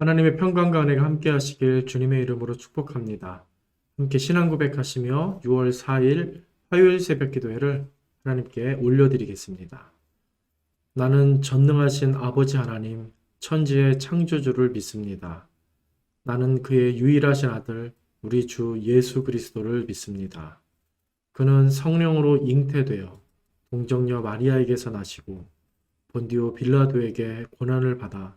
하나님의 평강과 은혜가 함께 하시길 주님의 이름으로 축복합니다. 함께 신앙 고백하시며 6월 4일 화요일 새벽 기도회를 하나님께 올려드리겠습니다. 나는 전능하신 아버지 하나님, 천지의 창조주를 믿습니다. 나는 그의 유일하신 아들, 우리 주 예수 그리스도를 믿습니다. 그는 성령으로 잉태되어 동정녀 마리아에게서 나시고 본디오 빌라도에게 고난을 받아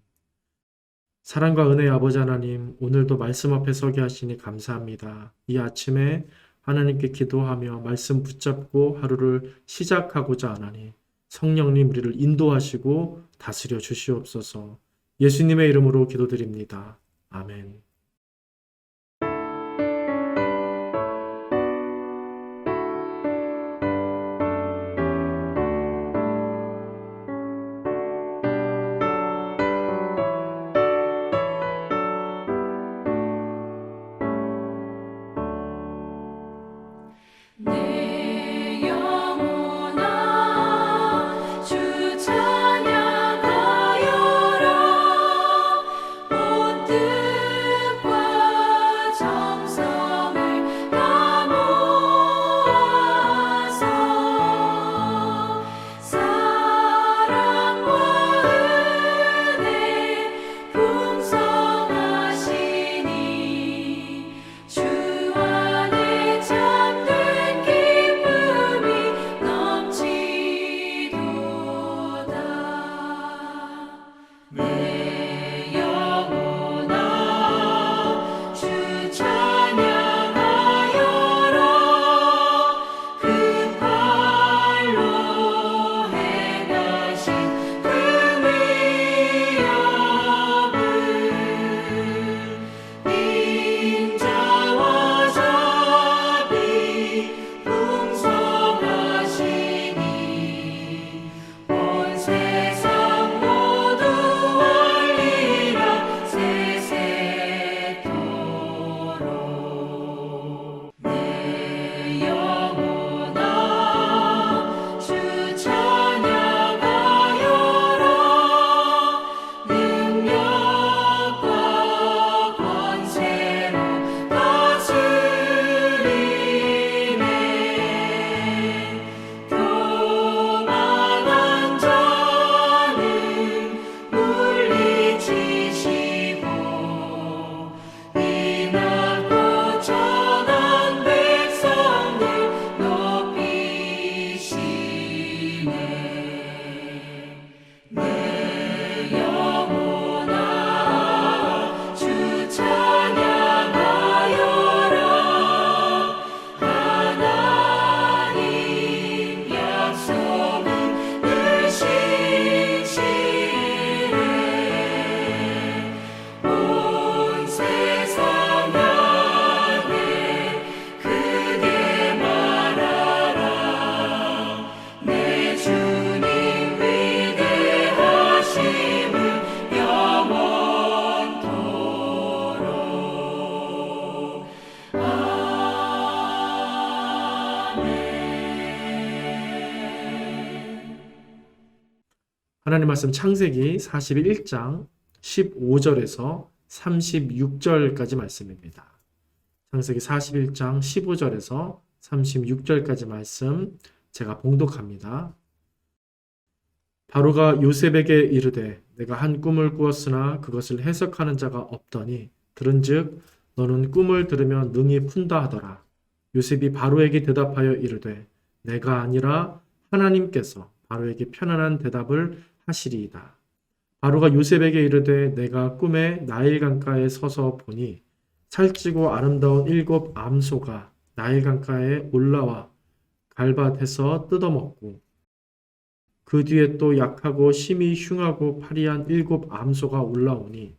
사랑과 은혜의 아버지 하나님, 오늘도 말씀 앞에 서게 하시니 감사합니다. 이 아침에 하나님께 기도하며 말씀 붙잡고 하루를 시작하고자 하나니 성령님 우리를 인도하시고 다스려 주시옵소서. 예수님의 이름으로 기도드립니다. 아멘. 하나님 말씀 창세기 41장 15절에서 36절까지 말씀입니다. 창세기 41장 15절에서 36절까지 말씀 제가 봉독합니다. 바로가 요셉에게 이르되 내가 한 꿈을 꾸었으나 그것을 해석하는 자가 없더니 그런즉 너는 꿈을 들으면 능히 푼다 하더라. 요셉이 바로에게 대답하여 이르되 내가 아니라 하나님께서 바로에게 편안한 대답을 하시리이다. 바로가 요셉에게 이르되 내가 꿈에 나일 강가에 서서 보니 살찌고 아름다운 일곱 암소가 나일 강가에 올라와 갈밭에서 뜯어먹고 그 뒤에 또 약하고 심히 흉하고 파리한 일곱 암소가 올라오니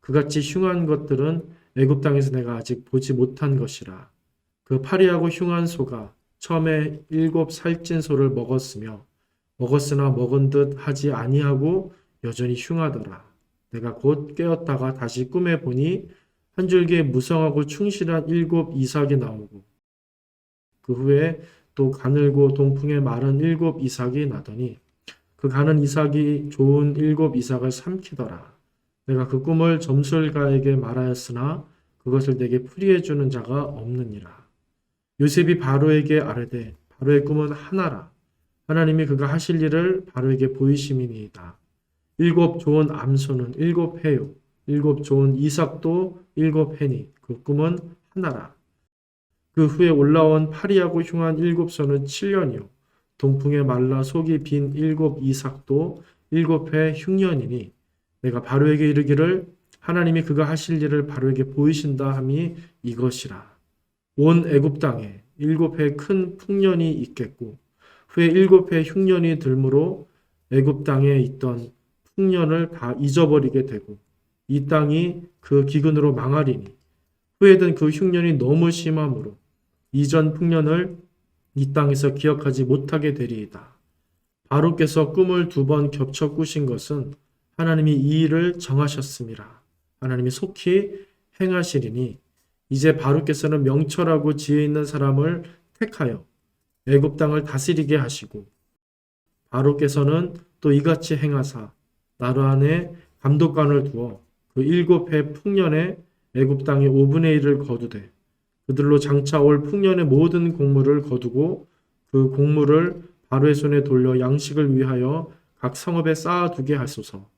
그같이 흉한 것들은 애굽 땅에서 내가 아직 보지 못한 것이라. 그 파리하고 흉한 소가 처음에 일곱 살찐 소를 먹었으며 먹었으나 먹은 듯 하지 아니하고 여전히 흉하더라. 내가 곧 깨었다가 다시 꿈에 보니 한 줄기에 무성하고 충실한 일곱 이삭이 나오고 그 후에 또 가늘고 동풍에 마른 일곱 이삭이 나더니 그 가는 이삭이 좋은 일곱 이삭을 삼키더라. 내가 그 꿈을 점술가에게 말하였으나 그것을 내게 풀이해 주는 자가 없느니라. 요셉이 바로에게 아뢰되 바로의 꿈은 하나라. 하나님이 그가 하실 일을 바로에게 보이심이니이다. 일곱 좋은 암소는 일곱 해요. 일곱 좋은 이삭도 일곱 해니 그 꿈은 하나라. 그 후에 올라온 파리하고 흉한 일곱 소는 7년이요. 동풍에 말라 속이 빈 일곱 이삭도 일곱 해 흉년이니 내가 바로에게 이르기를 하나님이 그가 하실 일을 바로에게 보이신다 함이 이것이라. 온 애굽 땅에 일곱 해 큰 풍년이 있겠고 후에 일곱 해 흉년이 들므로 애굽 땅에 있던 풍년을 다 잊어버리게 되고 이 땅이 그 기근으로 망하리니 후에든 그 흉년이 너무 심함으로 이전 풍년을 이 땅에서 기억하지 못하게 되리이다. 바로께서 꿈을 두 번 겹쳐 꾸신 것은 하나님이 이 일을 정하셨습니다. 하나님이 속히 행하시리니 이제 바로께서는 명철하고 지혜 있는 사람을 택하여 애굽 땅을 다스리게 하시고 바로께서는 또 이같이 행하사 나라 안에 감독관을 두어 그 일곱 해 풍년에 애굽 땅의 5분의 1을 거두되 그들로 장차 올 풍년의 모든 곡물을 거두고 그 곡물을 바로의 손에 돌려 양식을 위하여 각 성읍에 쌓아두게 하소서.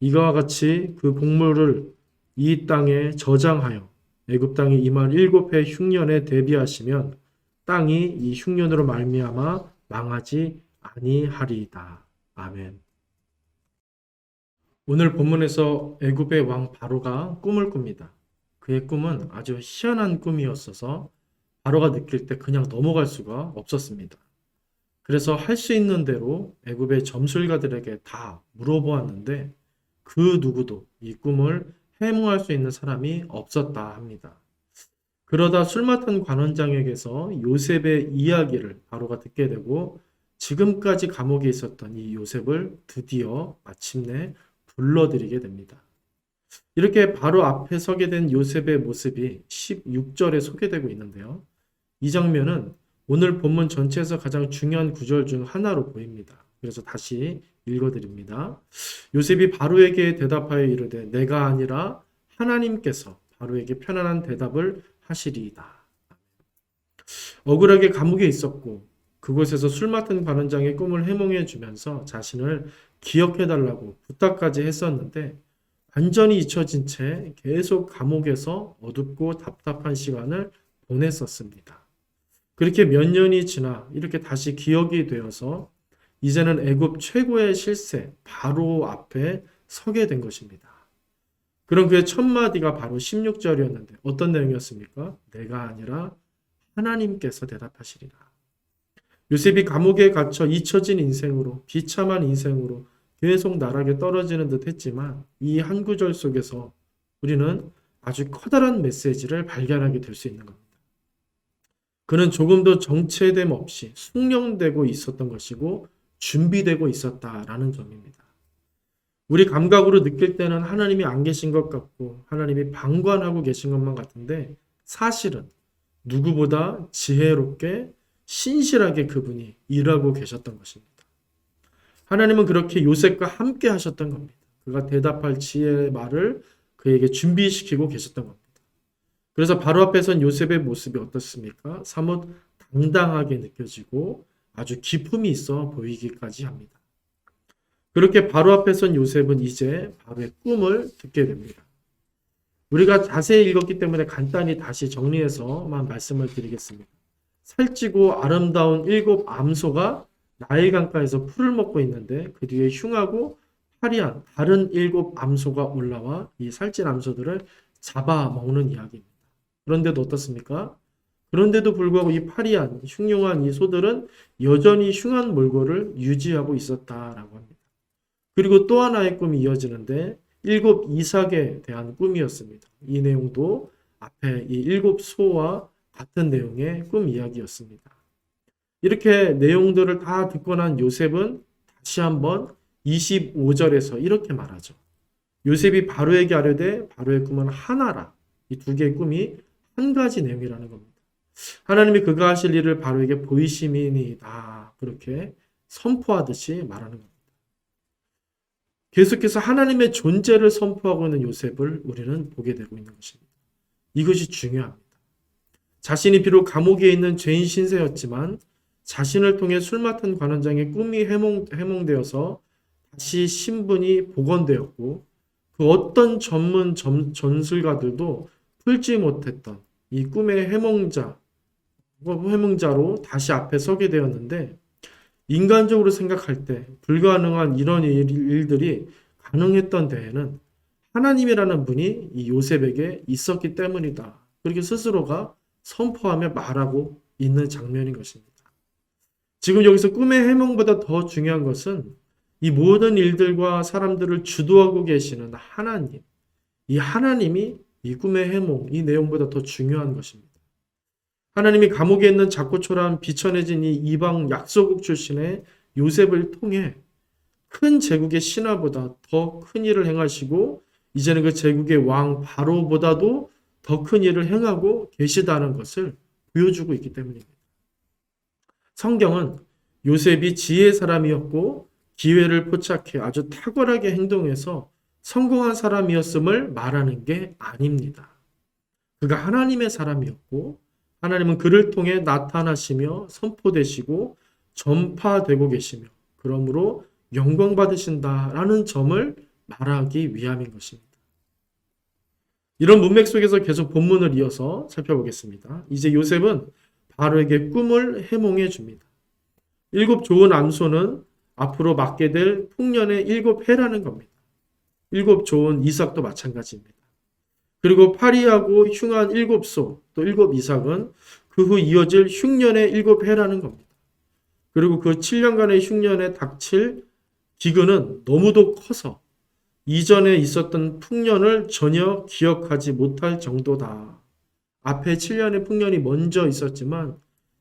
이와 같이 그 곡물을 이 땅에 저장하여 애굽 땅에 임할 일곱 해 흉년에 대비하시면 땅이 이 흉년으로 말미암아 망하지 아니하리이다. 아멘. 오늘 본문에서 애굽의 왕 바로가 꿈을 꿉니다. 그의 꿈은 아주 희한한 꿈이었어서 바로가 느낄 때 그냥 넘어갈 수가 없었습니다. 그래서 할 수 있는 대로 애굽의 점술가들에게 다 물어보았는데 그 누구도 이 꿈을 해몽할 수 있는 사람이 없었다 합니다. 그러다 술 맡은 관원장에게서 요셉의 이야기를 바로가 듣게 되고 지금까지 감옥에 있었던 이 요셉을 드디어 마침내 불러들이게 됩니다. 이렇게 바로 앞에 서게 된 요셉의 모습이 16절에 소개되고 있는데요. 이 장면은 오늘 본문 전체에서 가장 중요한 구절 중 하나로 보입니다. 그래서 다시 읽어드립니다. 요셉이 바로에게 대답하여 이르되 내가 아니라 하나님께서 바로에게 편안한 대답을 하시리이다. 억울하게 감옥에 있었고 그곳에서 술 맡은 관원장의 꿈을 해몽해 주면서 자신을 기억해 달라고 부탁까지 했었는데 완전히 잊혀진 채 계속 감옥에서 어둡고 답답한 시간을 보냈었습니다. 그렇게 몇 년이 지나 이렇게 다시 기억이 되어서 이제는 애굽 최고의 실세 바로 앞에 서게 된 것입니다. 그럼 그의 첫 마디가 바로 16절이었는데 어떤 내용이었습니까? 내가 아니라 하나님께서 대답하시리라. 요셉이 감옥에 갇혀 잊혀진 인생으로 비참한 인생으로 계속 나락에 떨어지는 듯 했지만 이 한 구절 속에서 우리는 아주 커다란 메시지를 발견하게 될 수 있는 겁니다. 그는 조금도 정체됨 없이 숙련되고 있었던 것이고 준비되고 있었다라는 점입니다. 우리 감각으로 느낄 때는 하나님이 안 계신 것 같고 하나님이 방관하고 계신 것만 같은데 사실은 누구보다 지혜롭게 신실하게 그분이 일하고 계셨던 것입니다. 하나님은 그렇게 요셉과 함께 하셨던 겁니다. 그가 대답할 지혜의 말을 그에게 준비시키고 계셨던 겁니다. 그래서 바로 앞에 선 요셉의 모습이 어떻습니까? 사뭇 당당하게 느껴지고 아주 기품이 있어 보이기까지 합니다. 그렇게 바로 앞에 선 요셉은 이제 바로의 꿈을 듣게 됩니다. 우리가 자세히 읽었기 때문에 간단히 다시 정리해서만 말씀을 드리겠습니다. 살찌고 아름다운 일곱 암소가 나일 강가에서 풀을 먹고 있는데 그 뒤에 흉하고 화려한 다른 일곱 암소가 올라와 이 살찐 암소들을 잡아먹는 이야기입니다. 그런데도 어떻습니까? 그런데도 불구하고 이 파리한 흉흉한 이 소들은 여전히 흉한 몰골을 유지하고 있었다라고 합니다. 그리고 또 하나의 꿈이 이어지는데 일곱 이삭에 대한 꿈이었습니다. 이 내용도 앞에 이 일곱 소와 같은 내용의 꿈 이야기였습니다. 이렇게 내용들을 다 듣고 난 요셉은 다시 한번 25절에서 이렇게 말하죠. 요셉이 바로에게 아뢰되 바로의 꿈은 하나라. 이 두 개의 꿈이 한 가지 내용이라는 겁니다. 하나님이 그가 하실 일을 바로에게 보이심이니이다. 그렇게 선포하듯이 말하는 겁니다. 계속해서 하나님의 존재를 선포하고 있는 요셉을 우리는 보게 되고 있는 것입니다. 이것이 중요합니다. 자신이 비록 감옥에 있는 죄인 신세였지만 자신을 통해 술 맡은 관원장의 꿈이 해몽, 해몽되어서 다시 신분이 복원되었고 그 어떤 전문 점- 전술가들도 풀지 못했던 이 꿈의 해몽자, 해몽자로 다시 앞에 서게 되었는데 인간적으로 생각할 때 불가능한 이런 일- 일들이 가능했던 데에는 하나님이라는 분이 이 요셉에게 있었기 때문이다. 그렇게 스스로가 선포하며 말하고 있는 장면인 것입니다. 지금 여기서 꿈의 해몽보다 더 중요한 것은 이 모든 일들과 사람들을 주도하고 계시는 하나님, 이 하나님이 이 꿈의 해몽, 이 내용보다 더 중요한 것입니다. 하나님이 감옥에 있는 작고초란 비천해진 이 이방 약소국 출신의 요셉을 통해 큰 제국의 신하보다 더 큰 일을 행하시고 이제는 그 제국의 왕 바로보다도 더 큰 일을 행하고 계시다는 것을 보여주고 있기 때문입니다. 성경은 요셉이 지혜의 사람이었고 기회를 포착해 아주 탁월하게 행동해서 성공한 사람이었음을 말하는 게 아닙니다. 그가 하나님의 사람이었고 하나님은 그를 통해 나타나시며 선포되시고 전파되고 계시며 그러므로 영광 받으신다라는 점을 말하기 위함인 것입니다. 이런 문맥 속에서 계속 본문을 이어서 살펴보겠습니다. 이제 요셉은 바로에게 꿈을 해몽해 줍니다. 일곱 좋은 암소는 앞으로 맞게 될 풍년의 일곱 해라는 겁니다. 일곱 좋은 이삭도 마찬가지입니다. 그리고 파리하고 흉한 일곱 소, 또 일곱 이삭은 그 후 이어질 흉년의 일곱 해라는 겁니다. 그리고 그 7년간의 흉년에 닥칠 기근은 너무도 커서 이전에 있었던 풍년을 전혀 기억하지 못할 정도다. 앞에 7년의 풍년이 먼저 있었지만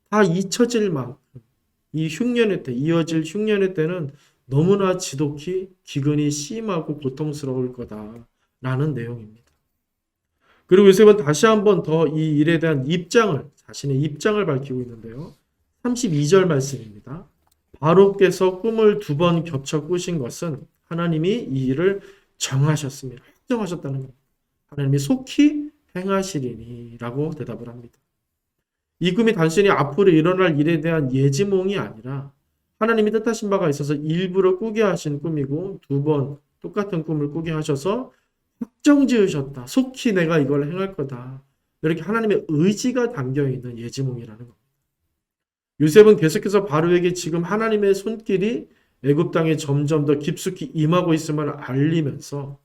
다 잊혀질 만큼 이 흉년의 때, 이어질 흉년의 때는 너무나 지독히 기근이 심하고 고통스러울 거다라는 내용입니다. 그리고 요셉은 다시 한번 더 이 일에 대한 입장을, 자신의 입장을 밝히고 있는데요. 32절 말씀입니다. 바로께서 꿈을 두 번 겹쳐 꾸신 것은 하나님이 이 일을 정하셨습니다. 확정하셨다는 겁니다. 하나님이 속히 행하시리니라고 대답을 합니다. 이 꿈이 단순히 앞으로 일어날 일에 대한 예지몽이 아니라 하나님이 뜻하신 바가 있어서 일부러 꾸게 하신 꿈이고 두 번 똑같은 꿈을 꾸게 하셔서 확정 지으셨다. 속히 내가 이걸 행할 거다. 이렇게 하나님의 의지가 담겨 있는 예지몽이라는 겁니다. 요셉은 계속해서 바로에게 지금 하나님의 손길이 애굽 땅에 점점 더 깊숙이 임하고 있음을 알리면서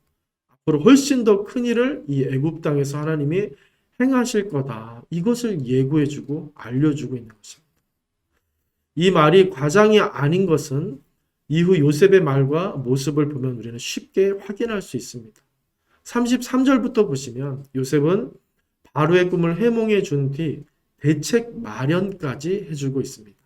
앞으로 훨씬 더 큰 일을 이 애굽 땅에서 하나님이 행하실 거다. 이것을 예고해주고 알려주고 있는 것입니다. 이 말이 과장이 아닌 것은 이후 요셉의 말과 모습을 보면 우리는 쉽게 확인할 수 있습니다. 33절부터 보시면 요셉은 바로의 꿈을 해몽해 준 뒤 대책 마련까지 해주고 있습니다.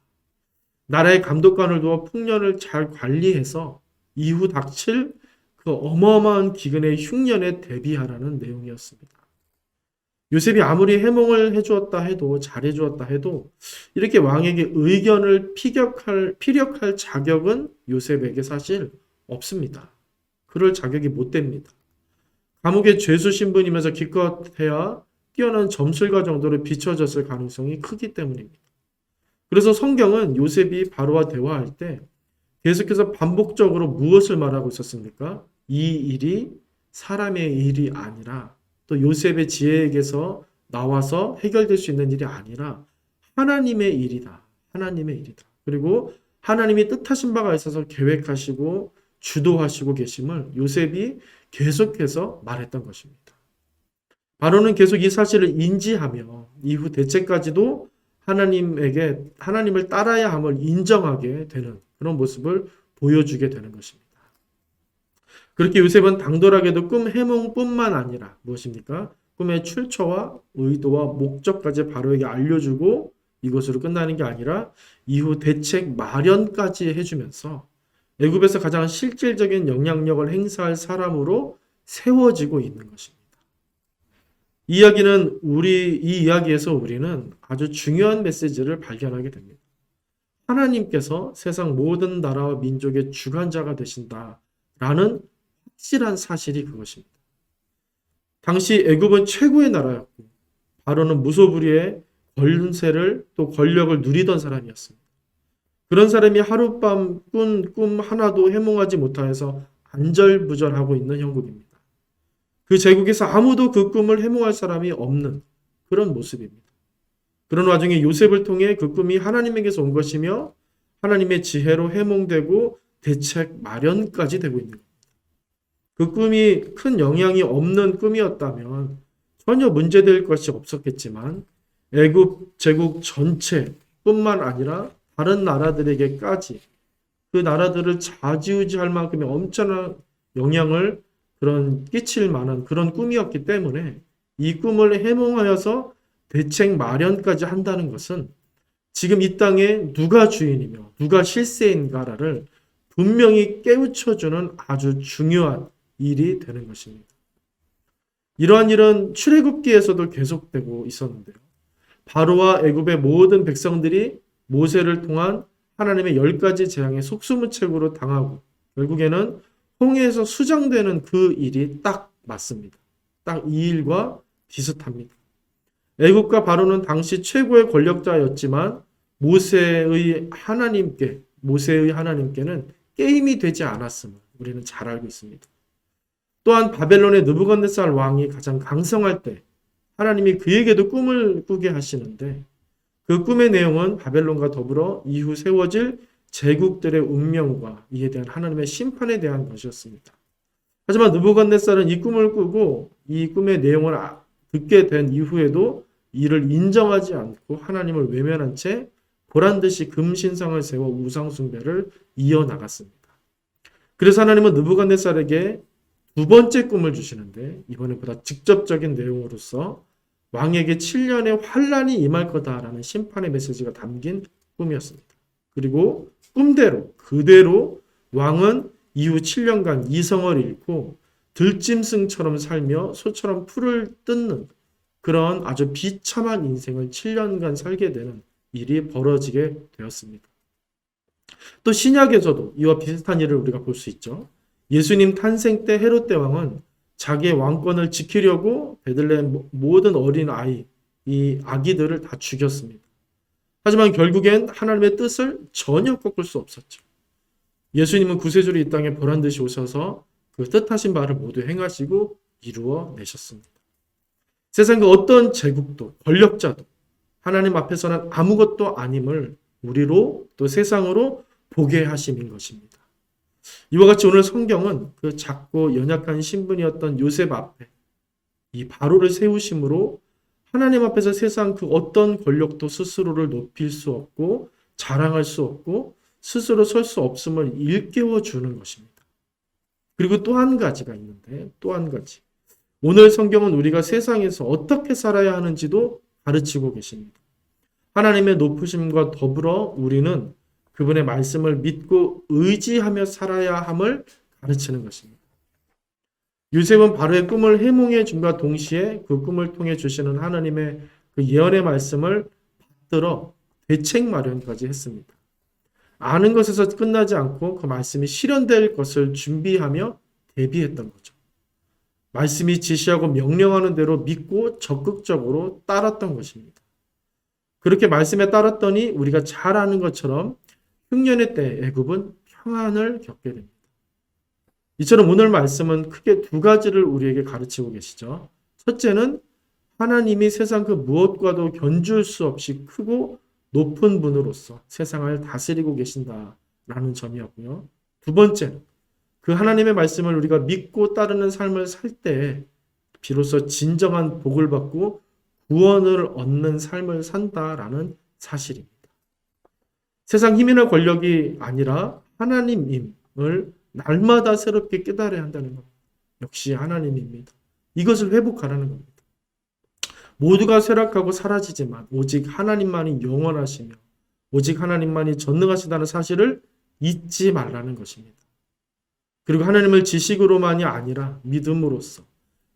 나라의 감독관을 두어 풍년을 잘 관리해서 이후 닥칠 그 어마어마한 기근의 흉년에 대비하라는 내용이었습니다. 요셉이 아무리 해몽을 해주었다 해도 잘해주었다 해도 이렇게 왕에게 의견을 피격할 피력할 자격은 요셉에게 사실 없습니다. 그럴 자격이 못 됩니다. 감옥의 죄수 신분이면서 기껏해야 뛰어난 점술가 정도로 비춰졌을 가능성이 크기 때문입니다. 그래서 성경은 요셉이 바로와 대화할 때 계속해서 반복적으로 무엇을 말하고 있었습니까? 이 일이 사람의 일이 아니라 또 요셉의 지혜에게서 나와서 해결될 수 있는 일이 아니라 하나님의 일이다. 하나님의 일이다. 그리고 하나님이 뜻하신 바가 있어서 계획하시고 주도하시고 계심을 요셉이 계속해서 말했던 것입니다. 바로는 계속 이 사실을 인지하며 이후 대책까지도 하나님에게 하나님을 따라야 함을 인정하게 되는 그런 모습을 보여주게 되는 것입니다. 그렇게 요셉은 당돌하게도 꿈 해몽뿐만 아니라 무엇입니까? 꿈의 출처와 의도와 목적까지 바로에게 알려주고 이것으로 끝나는 게 아니라 이후 대책 마련까지 해주면서 애굽에서 가장 실질적인 영향력을 행사할 사람으로 세워지고 있는 것입니다. 이 이야기는 우리 이 이야기에서 우리는 아주 중요한 메시지를 발견하게 됩니다. 하나님께서 세상 모든 나라와 민족의 주관자가 되신다라는 확실한 사실이 그것입니다. 당시 애굽은 최고의 나라였고 바로는 무소불위의 권세를 또 권력을 누리던 사람이었습니다. 그런 사람이 하룻밤 꾼 꿈 하나도 해몽하지 못하여서 안절부절하고 있는 형국입니다. 그 제국에서 아무도 그 꿈을 해몽할 사람이 없는 그런 모습입니다. 그런 와중에 요셉을 통해 그 꿈이 하나님에게서 온 것이며 하나님의 지혜로 해몽되고 대책 마련까지 되고 있는 겁니다. 그 꿈이 큰 영향이 없는 꿈이었다면 전혀 문제될 것이 없었겠지만 애굽 제국 전체뿐만 아니라 다른 나라들에게까지 그 나라들을 좌지우지할 만큼의 엄청난 영향을 그런 끼칠 만한 그런 꿈이었기 때문에 이 꿈을 해몽하여서 대책 마련까지 한다는 것은 지금 이 땅에 누가 주인이며 누가 실세인가를 분명히 깨우쳐주는 아주 중요한 일이 되는 것입니다. 이러한 일은 출애굽기에서도 계속되고 있었는데요. 바로와 애굽의 모든 백성들이 모세를 통한 하나님의 열 가지 재앙의 속수무책으로 당하고 결국에는 홍해에서 수장되는 그 일이 딱 맞습니다. 딱 이 일과 비슷합니다. 애굽과 바로는 당시 최고의 권력자였지만 모세의 하나님께 모세의 하나님께는 게임이 되지 않았음을 우리는 잘 알고 있습니다. 또한 바벨론의 느부갓네살 왕이 가장 강성할 때 하나님이 그에게도 꿈을 꾸게 하시는데 그 꿈의 내용은 바벨론과 더불어 이후 세워질 제국들의 운명과 이에 대한 하나님의 심판에 대한 것이었습니다. 하지만 느부갓네살은 이 꿈을 꾸고 이 꿈의 내용을 아- 듣게 된 이후에도 이를 인정하지 않고 하나님을 외면한 채 보란 듯이 금신상을 세워 우상 숭배를 이어 나갔습니다. 그래서 하나님은 느부갓네살에게 두 번째 꿈을 주시는데 이번에 보다 직접적인 내용으로서 왕에게 7년의 환란이 임할 거다라는 심판의 메시지가 담긴 꿈이었습니다. 그리고 꿈대로 그대로 왕은 이후 7년간 이성을 잃고 들짐승처럼 살며 소처럼 풀을 뜯는 그런 아주 비참한 인생을 7년간 살게 되는 일이 벌어지게 되었습니다. 또 신약에서도 이와 비슷한 일을 우리가 볼 수 있죠. 예수님 탄생 때 헤롯 대왕은 자기의 왕권을 지키려고 베들레헴 모든 어린 아이, 이 아기들을 다 죽였습니다. 하지만 결국엔 하나님의 뜻을 전혀 꺾을 수 없었죠. 예수님은 구세주로 이 땅에 보란 듯이 오셔서 그 뜻하신 바를 모두 행하시고 이루어 내셨습니다. 세상 그 어떤 제국도 권력자도 하나님 앞에서는 아무것도 아님을 우리로 또 세상으로 보게 하심인 것입니다. 이와 같이 오늘 성경은 그 작고 연약한 신분이었던 요셉 앞에 이 바로를 세우심으로 하나님 앞에서 세상 그 어떤 권력도 스스로를 높일 수 없고 자랑할 수 없고 스스로 설 수 없음을 일깨워 주는 것입니다. 그리고 또 한 가지가 있는데 또 한 가지. 오늘 성경은 우리가 세상에서 어떻게 살아야 하는지도 가르치고 계십니다. 하나님의 높으심과 더불어 우리는 그분의 말씀을 믿고 의지하며 살아야 함을 가르치는 것입니다. 요셉은 바로의 꿈을 해몽해 줌과 동시에 그 꿈을 통해 주시는 하나님의 그 예언의 말씀을 받들어 대책 마련까지 했습니다. 아는 것에서 끝나지 않고 그 말씀이 실현될 것을 준비하며 대비했던 거죠. 말씀이 지시하고 명령하는 대로 믿고 적극적으로 따랐던 것입니다. 그렇게 말씀에 따랐더니 우리가 잘 아는 것처럼 흉년의 때 애굽은 평안을 겪게 됩니다. 이처럼 오늘 말씀은 크게 두 가지를 우리에게 가르치고 계시죠. 첫째는 하나님이 세상 그 무엇과도 견줄 수 없이 크고 높은 분으로서 세상을 다스리고 계신다라는 점이었고요. 두 번째는 그 하나님의 말씀을 우리가 믿고 따르는 삶을 살 때 비로소 진정한 복을 받고 구원을 얻는 삶을 산다라는 사실입니다. 세상 힘이나 권력이 아니라 하나님임을 날마다 새롭게 깨달아야 한다는 것. 역시 하나님입니다. 이것을 회복하라는 겁니다. 모두가 쇠락하고 사라지지만 오직 하나님만이 영원하시며 오직 하나님만이 전능하시다는 사실을 잊지 말라는 것입니다. 그리고 하나님을 지식으로만이 아니라 믿음으로써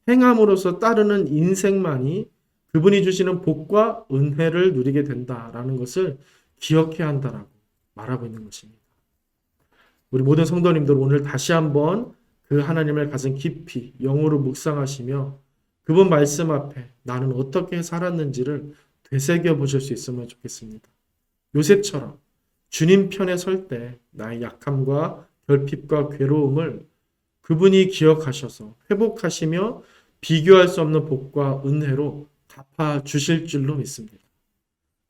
행함으로써 따르는 인생만이 그분이 주시는 복과 은혜를 누리게 된다라는 것을 기억해야 한다라고 말하고 있는 것입니다. 우리 모든 성도님들 오늘 다시 한번 그 하나님을 가슴 깊이 영으로 묵상하시며 그분 말씀 앞에 나는 어떻게 살았는지를 되새겨 보실 수 있으면 좋겠습니다. 요셉처럼 주님 편에 설 때 나의 약함과 결핍과 괴로움을 그분이 기억하셔서 회복하시며 비교할 수 없는 복과 은혜로 갚아 주실 줄로 믿습니다.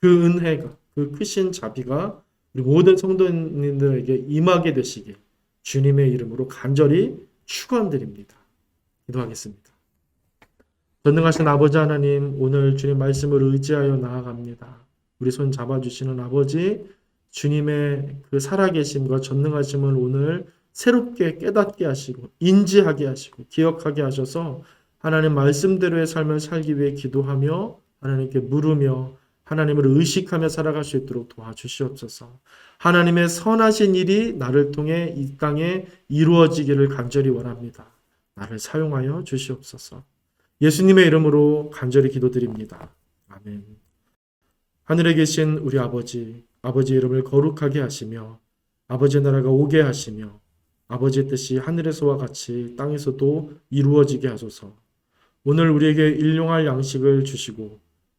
그 은혜가 그 크신 자비가 우리 모든 성도님들에게 임하게 되시길 주님의 이름으로 간절히 축원드립니다. 기도하겠습니다. 전능하신 아버지 하나님 오늘 주님 말씀을 의지하여 나아갑니다. 우리 손 잡아주시는 아버지 주님의 그 살아계심과 전능하심을 오늘 새롭게 깨닫게 하시고 인지하게 하시고 기억하게 하셔서 하나님 말씀대로의 삶을 살기 위해 기도하며 하나님께 물으며 하나님을 의식하며 살아갈 수 있도록 도와주시옵소서. 하나님의 선하신 일이 나를 통해 이 땅에 이루어지기를 간절히 원합니다. 나를 사용하여 주시옵소서. 예수님의 이름으로 간절히 기도드립니다. 아멘. 하늘에 계신 우리 아버지, 아버지 이름을 거룩하게 하시며 아버지 나라가 오게 하시며 아버지의 뜻이 하늘에서와 같이 땅에서도 이루어지게 하소서. 오늘 우리에게 일용할 양식을 주시고